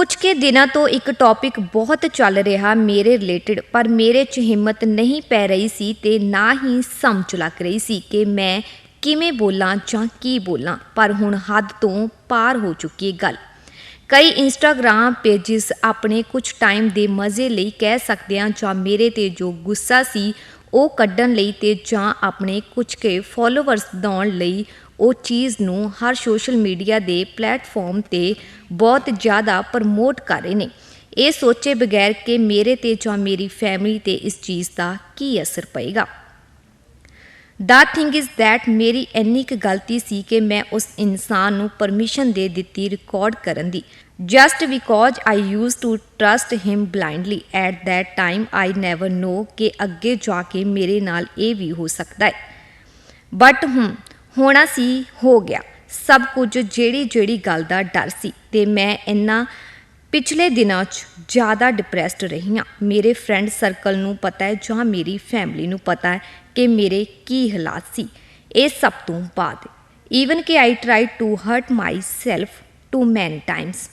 ਕੁਝ ਕੇ ਦਿਨਾਂ ਤੋਂ ਇੱਕ ਟੌਪਿਕ ਬਹੁਤ ਚੱਲ ਰਿਹਾ ਮੇਰੇ ਰਿਲੇਟਡ ਪਰ ਮੇਰੇ 'ਚ ਹਿੰਮਤ ਨਹੀਂ ਪੈ ਰਹੀ ਸੀ ਤੇ ਨਾ ਹੀ ਸਮਝ ਲੱਗ ਰਹੀ ਸੀ ਕਿ ਮੈਂ ਕਿਵੇਂ ਬੋਲਾਂ ਜਾਂ ਕੀ ਬੋਲਾਂ, ਪਰ ਹੁਣ ਹੱਦ ਤੋਂ ਪਾਰ ਹੋ ਚੁੱਕੀ ਗੱਲ। ਕਈ ਇੰਸਟਾਗ੍ਰam ਪੇजेस ਆਪਣੇ ਕੁਝ ਟਾਈਮ ਦੇ ਮਜ਼ੇ ਲਈ ਕਹਿ ਸਕਦੇ ਹਾਂ ਜਾਂ ਮੇਰੇ ਤੇ ਜੋ ਗੁੱਸਾ ਸੀ ਉਹ ਕੱਢਣ ਲਈ ਤੇ ਜਾਂ ਆਪਣੇ ਕੁਝ ਕੇ ਫੋਲੋਅਰਸ ਵਧਾਉਣ ਲਈ ਉਹ ਚੀਜ਼ ਨੂੰ ਹਰ ਸੋਸ਼ਲ ਮੀਡੀਆ ਦੇ ਪਲੇਟਫਾਰਮ ਤੇ ਬਹੁਤ ਜ਼ਿਆਦਾ ਪ੍ਰਮੋਟ ਕਰ ਰਹੇ ਨੇ। ਇਹ ਸੋਚੇ ਬਗੈਰ ਕਿ ਮੇਰੇ ਤੇ ਜਾਂ ਮੇਰੀ ਫੈਮਿਲੀ ਤੇ ਇਸ ਚੀਜ਼ ਦਾ ਕੀ ਅਸਰ ਪਏਗਾ। ਦਾ ਥਿੰਗ ਇਜ਼ that ਮੇਰੀ ਇੰਨੀ ਕੁ ਗਲਤੀ ਸੀ ਕਿ ਮੈਂ ਉਸ ਇਨਸਾਨ ਨੂੰ ਪਰਮਿਸ਼ਨ ਦੇ ਦਿੱਤੀ ਰਿਕਾਰਡ ਕਰਨ ਦੀ। Just because I use to trust him blindly at that time I never know ਕਿ ਅੱਗੇ ਜਾ ਕੇ ਮੇਰੇ ਨਾਲ ਇਹ ਵੀ ਹੋ ਸਕਦਾ ਹੈ। ਬਟ ਹੁਣ ਹੋਣਾ ਸੀ, ਹੋ ਗਿਆ। ਸਭ ਕੁਝ ਜਿਹੜੀ ਜਿਹੜੀ ਗੱਲ ਦਾ ਡਰ ਸੀ ਤੇ ਮੈਂ ਇੰਨਾ ਪਿਛਲੇ ਦਿਨਾਂ 'ਚ ਜ਼ਿਆਦਾ ਡਿਪਰੈਸਡ ਰਹੀ ਹਾਂ। ਮੇਰੇ ਫਰੈਂਡ ਸਰਕਲ ਨੂੰ ਪਤਾ ਹੈ ਜਾਂ ਮੇਰੀ ਫੈਮਿਲੀ ਨੂੰ ਪਤਾ ਹੈ ਕਿ ਮੇਰੇ ਕੀ ਹਾਲਾਤ ਸੀ। ਇਹ ਸਭ ਤੋਂ ਬਾਅਦ ਈਵਨ ਕਿ I tried to hurt myself too many times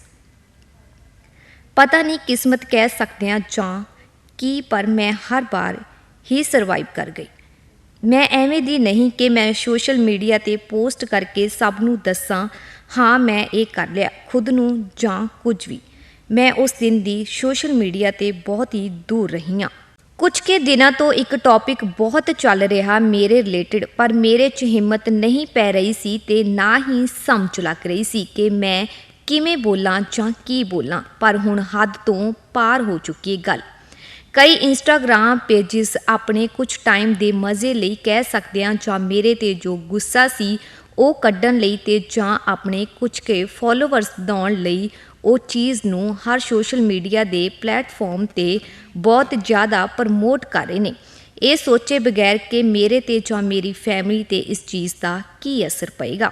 ਪਤਾ ਨਹੀਂ ਕਿਸਮਤ ਕਹਿ ਸਕਦੇ ਹਾਂ ਜਾਂ ਕੀ, ਪਰ ਮੈਂ ਹਰ ਵਾਰ ਹੀ ਸਰਵਾਈਵ ਕਰ ਗਈ। ਮੈਂ ਐਵੇਂ ਦੀ ਨਹੀਂ ਕਿ ਮੈਂ ਸੋਸ਼ਲ ਮੀਡੀਆ ਤੇ ਪੋਸਟ ਕਰਕੇ ਸਭ ਨੂੰ ਦੱਸਾਂ, ਹਾਂ, ਮੈਂ ਇਹ ਕਰ ਲਿਆ, ਖੁਦ ਨੂੰ ਜਾਂ ਕੁਝ ਵੀ। ਮੈਂ ਉਸ ਦਿਨ ਦੀ ਸੋਸ਼ਲ ਮੀਡੀਆ ਤੇ ਬਹੁਤ ਹੀ ਦੂਰ ਰਹੀ ਹਾਂ। ਕੁਝ ਕੇ ਦਿਨਾਂ ਤੋਂ ਇੱਕ ਟੌਪਿਕ ਬਹੁਤ ਚੱਲ ਰਿਹਾ ਮੇਰੇ ਰਿਲੇਟਡ ਪਰ ਮੇਰੇ 'ਚ ਹਿੰਮਤ ਨਹੀਂ ਪੈ ਰਹੀ ਸੀ ਤੇ ਨਾ ਹੀ ਸਮਝ ਲੱਗ ਰਹੀ ਸੀ ਕਿ ਮੈਂ ਕਿਵੇਂ ਬੋਲਾਂ ਜਾਂ ਕੀ ਬੋਲਾਂ, ਪਰ ਹੁਣ ਹੱਦ ਤੋਂ ਪਾਰ ਹੋ ਚੁੱਕੀ ਹੈ ਗੱਲ। ਕਈ ਇੰਸਟਾਗ੍ਰam ਪੇजेस ਆਪਣੇ ਕੁਝ ਟਾਈਮ ਦੇ ਮਜ਼ੇ ਲਈ ਕਹਿ ਸਕਦੇ ਹਾਂ ਜਾਂ ਮੇਰੇ ਤੇ ਜੋ ਗੁੱਸਾ ਸੀ ਉਹ ਕੱਢਣ ਲਈ ਤੇ ਜਾਂ ਆਪਣੇ ਕੁਝ ਕੇ ਫੋਲੋਅਰਸ ਵਧਾਉਣ ਲਈ ਉਹ ਚੀਜ਼ ਨੂੰ ਹਰ ਸੋਸ਼ਲ ਮੀਡੀਆ ਦੇ ਪਲੇਟਫਾਰਮ ਤੇ ਬਹੁਤ ਜ਼ਿਆਦਾ ਪ੍ਰਮੋਟ ਕਰ ਰਹੇ ਨੇ। ਇਹ ਸੋਚੇ ਬਗੈਰ ਕਿ ਮੇਰੇ ਤੇ ਜਾਂ ਮੇਰੀ ਫੈਮਿਲੀ ਤੇ ਇਸ ਚੀਜ਼ ਦਾ ਕੀ ਅਸਰ ਪਏਗਾ।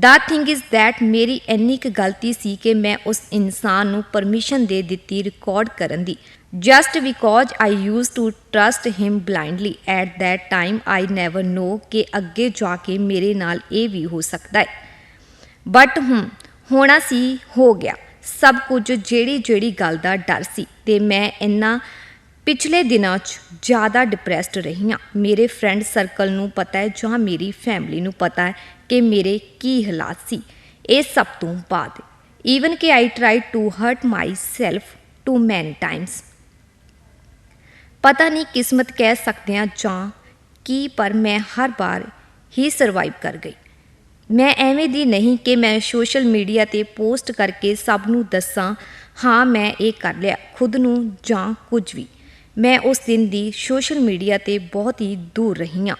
ਦਾ ਥਿੰਗ ਇਜ਼ that ਮੇਰੀ ਇੰਨੀ ਕੁ ਗਲਤੀ ਸੀ ਕਿ ਮੈਂ ਉਸ ਇਨਸਾਨ ਨੂੰ ਪਰਮਿਸ਼ਨ ਦੇ ਦਿੱਤੀ ਰਿਕਾਰਡ ਕਰਨ ਦੀ just because I use to trust him blindly at that time I never know ਕਿ ਅੱਗੇ ਜਾ ਕੇ ਮੇਰੇ ਨਾਲ ਇਹ ਵੀ ਹੋ ਸਕਦਾ ਹੈ ਬਟ ਹੁਣ ਹੋਣਾ ਸੀ ਹੋ ਗਿਆ ਸਭ ਕੁਝ ਜਿਹੜੀ ਜਿਹੜੀ ਗੱਲ ਦਾ ਡਰ ਸੀ ਤੇ ਮੈਂ ਇੰਨਾ ਪਿਛਲੇ ਦਿਨਾਂ 'ਚ ਜ਼ਿਆਦਾ ਡਿਪਰੈਸਡ ਰਹੀ ਹਾਂ ਮੇਰੇ ਫਰੈਂਡ ਸਰਕਲ ਨੂੰ ਪਤਾ ਹੈ ਜਾਂ ਮੇਰੀ ਫੈਮਿਲੀ ਨੂੰ ਪਤਾ ਹੈ ਕਿ ਮੇਰੇ ਕੀ ਹਾਲਾਤ ਸੀ। ਇਹ ਸਭ ਤੋਂ ਬਾਅਦ ਈਵਨ ਕਿ I tried to hurt myself too many times ਪਤਾ ਨਹੀਂ ਕਿਸਮਤ ਕਹਿ ਸਕਦੇ ਹਾਂ ਜਾਂ ਕੀ, ਪਰ ਮੈਂ ਹਰ ਵਾਰ ਹੀ ਸਰਵਾਈਵ ਕਰ ਗਈ। ਮੈਂ ਐਵੇਂ ਦੀ ਨਹੀਂ ਕਿ ਮੈਂ ਸੋਸ਼ਲ ਮੀਡੀਆ ਤੇ ਪੋਸਟ ਕਰਕੇ ਸਭ ਨੂੰ ਦੱਸਾਂ, ਹਾਂ ਮੈਂ ਇਹ ਕਰ ਲਿਆ, ਖੁਦ ਨੂੰ ਜਾਂ ਕੁਝ ਵੀ। ਮੈਂ ਉਸ ਦਿਨ ਦੀ ਸੋਸ਼ਲ ਮੀਡੀਆ ਤੇ ਬਹੁਤ ਹੀ ਦੂਰ ਰਹੀ ਹਾਂ।